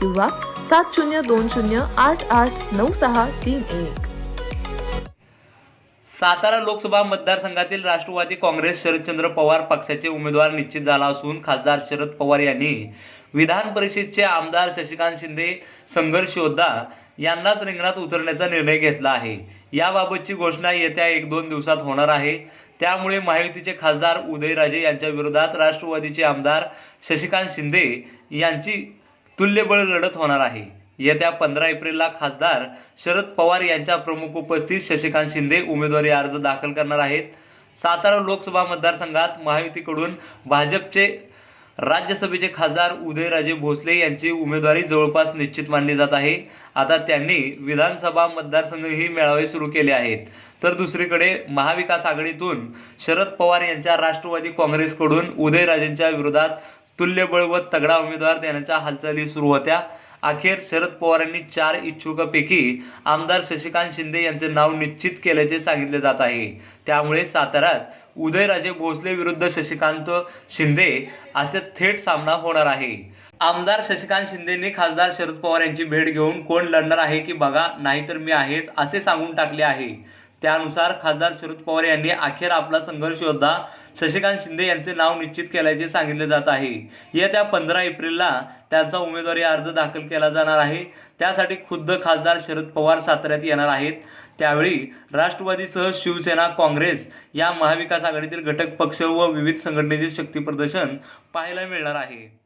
किंवा सात शून्य दोन शून्य आठ आठ नऊ सहा तीन एक. सातारा लोकसभा मतदारसंघातील राष्ट्रवादी काँग्रेस शरदचंद्र पवार पक्षाचे उमेदवार निश्चित झाला असून खासदार शरद पवार यांनी विधान परिषदचे आमदार शशिकांत शिंदे संघर्ष योद्धा यांनाच रिंगणात उतरण्याचा निर्णय घेतला आहे. याबाबतची घोषणा येत्या एक दोन दिवसात होणार आहे. त्यामुळे महायुतीचे खासदार उदयराजे यांच्या विरोधात राष्ट्रवादीचे आमदार शशिकांत शिंदे यांची तुल्यबळ लढत होणार आहे. येत्या पंधरा एप्रिलला खासदार शरद पवार यांच्या प्रमुख उपस्थित शशिकांत शिंदे उमेदवारी अर्ज दाखल करणार आहेत. सातारा लोकसभा मतदारसंघात महायुतीकडून भाजपचे राज्यसभेचे खासदार उदयराजे भोसले यांची उमेदवारी जवळपास निश्चित मानली जात आहे. आता त्यांनी विधानसभा मतदारसंघही मेळावे सुरू केले आहेत. तर दुसरीकडे महाविकास आघाडीतून शरद पवार यांच्या राष्ट्रवादी काँग्रेसकडून उदयराजेंच्या विरोधात तुल्यबळ व तगडा उमेदवार देण्याच्या हालचाली सुरू होत्या. अखेर शरद पवारांनी चार इच्छुकांपैकी आमदार शशिकांत शिंदे यांचे नाव निश्चित केल्याचे सांगितले जात आहे. त्यामुळे साताऱ्यात उदयराजे भोसले विरुद्ध शशिकांत शिंदे असे थेट सामना होणार आहे. आमदार शशिकांत शिंदेंनी खासदार शरद पवार यांची भेट घेऊन कोण लढणार आहे की बघा नाहीतर मी आहेच असे सांगून टाकले आहे. त्यानुसार खासदार शरद पवार यांनी अखेर आपला संघर्ष योद्धा शशिकांत शिंदे यांचे नाव निश्चित केल्याचे सांगितले जात आहे. येत्या पंधरा एप्रिलला त्यांचा उमेदवारी अर्ज दाखल केला जाणार आहे. त्यासाठी खुद्द खासदार शरद पवार साताऱ्यात येणार आहेत. त्यावेळी राष्ट्रवादीसह शिवसेना काँग्रेस या महाविकास आघाडीतील घटक पक्ष व विविध संघटनेचे शक्तीप्रदर्शन पाहायला मिळणार आहे.